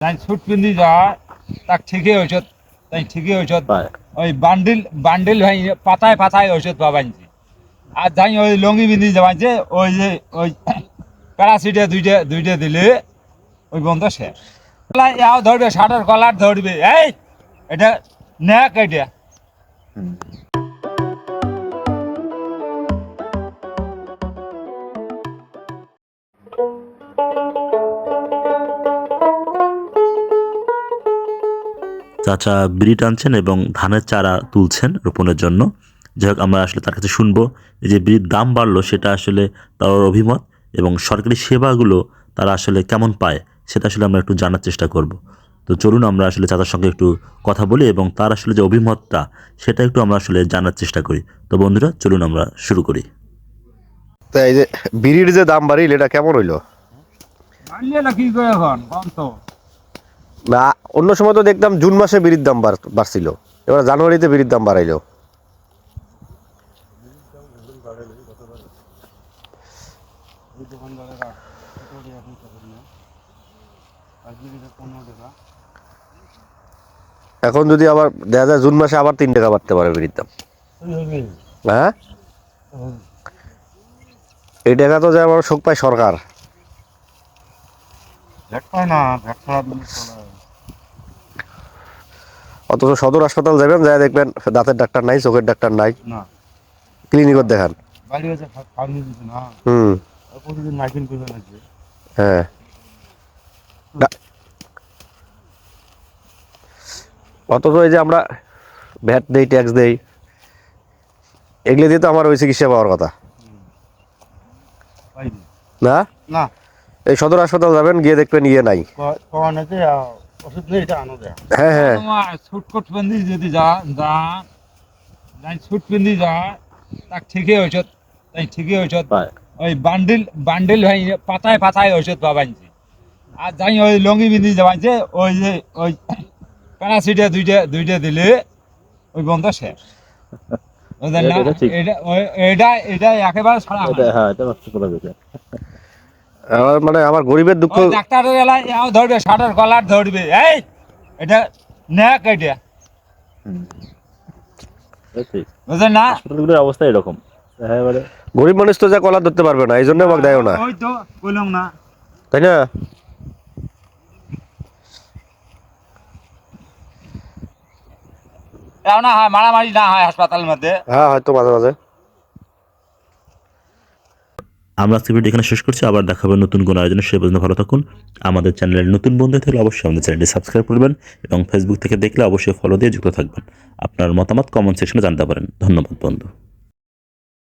তাই ছুট পিন্ধি যা তাক ঠিকই ঔষধ তাই ঠিকই ঔষধ ওই বান্ডিল বান্ডিল ভাই পাতায় পাতায় ঔষধ পাবাইছি আর যাই ওই লঙ্গি বিন্ধি যাবাইছে ওই যে ওই প্যারাসিটে দুইটা দুইটা দিলে ওই বন্ধ শেষ। ইয়াও ধরবে ষাটের কলার ধরবে। এই এটা নেক এটা। চাচা বিড়ি টানছেন এবং ধানের চারা তুলছেন রোপণের জন্য। যাই হোক আমরা আসলে তার কাছে শুনব এই যে বিড়ির দাম বাড়লো সেটা আসলে তার অভিমত এবং সরকারি সেবাগুলো তারা আসলে কেমন পায় সেটা আসলে আমরা একটু জানার চেষ্টা করব। তো চলুন আমরা আসলে চাচার সঙ্গে একটু কথা বলি এবং তার আসলে যে অভিমতটা সেটা একটু আমরা আসলে জানার চেষ্টা করি। তো বন্ধুরা চলুন আমরা শুরু করি। তা এই যে বিড়ির যে দাম বাড়িল এটা কেমন হইল? মানলে না কি করে এখন কম তো। অন্য সময় তো দেখতাম জুন মাসে বিড়ির দাম বাড়- বাড়ছিল। এবার জানুয়ারিতে বিড়ির দাম বাড়াইলো। এখন যদি আবার দেখা যায় জুন মাসে আবার তিন টাকা বাড়তে পারে বিড়ির দাম। হ্যাঁ? এই টাকা তো যে আমার শোক পায় সরকার। না অথচ সদর হাসপাতাল যাবেন যায় দেখবেন দাঁতের ডাক্তার নাই চোখের ডাক্তার নাই। ক্লিনিকত দেখান। না। হুম। হ্যাঁ। অথচ এই যে আমরা ভ্যাট দেই ট্যাক্স দেই এগুলো দিয়ে তো আমার ওই চিকিৎসা পাওয়ার কথা। না? না। এই সদর হাসপাতাল যাবেন গিয়ে দেখবেন ইয়ে নাই। ওষুধ নেই এটা আনো দেয় হ্যাঁ হ্যাঁ ছুটকট পিন্ধি যদি যা যা যাই ছুট পিন্ধি যা তাক ঠিকই ঔষধ তাই ঠিকই ঔষধ। ওই বান্ডিল বান্ডিল ভাই পাতায় পাতায় ঔষধ পাবাইছি আর যাই ওই লঙ্গি বিন্ধি যাবাইছে ওই যে ওই প্যারাসিটে দুইটা দুইটা দিলে ওই বন্ধ শেষ। এটা এটা একেবারে ছড়া হ্যাঁ এটা নষ্ট করা যাবে আমার মানে আমার গরিবের দুঃখ ডাক্তারের ধরবে ষাটের কলার ধরবে। এই এটা নেক এটা। বুঝলেন না? হাসপাতালগুলোর অবস্থা এরকম। হ্যাঁ এবারে গরিব মানুষ তো যা কলা ধরতে পারবে না এই জন্য আমাকে দেয় না। ওই তো বললাম না। তাই না? এও না হয় মারামারি না হয় হাসপাতালের মধ্যে। হ্যাঁ হয়তো মাঝে মাঝে। আমরা আজকে ভিডিও এখানে শেষ করছি। আবার দেখাবো নতুন কোনো আয়োজনে। সে পর্যন্ত ভালো থাকুন। আমাদের চ্যানেলের নতুন বন্ধু থাকলে অবশ্যই আমাদের চ্যানেলটি সাবস্ক্রাইব করবেন এবং ফেসবুক থেকে দেখলে অবশ্যই ফলো দিয়ে যুক্ত থাকবেন। আপনার মতামত কমেন্ট সেকশনে জানতে পারেন। ধন্যবাদ, বন্ধু।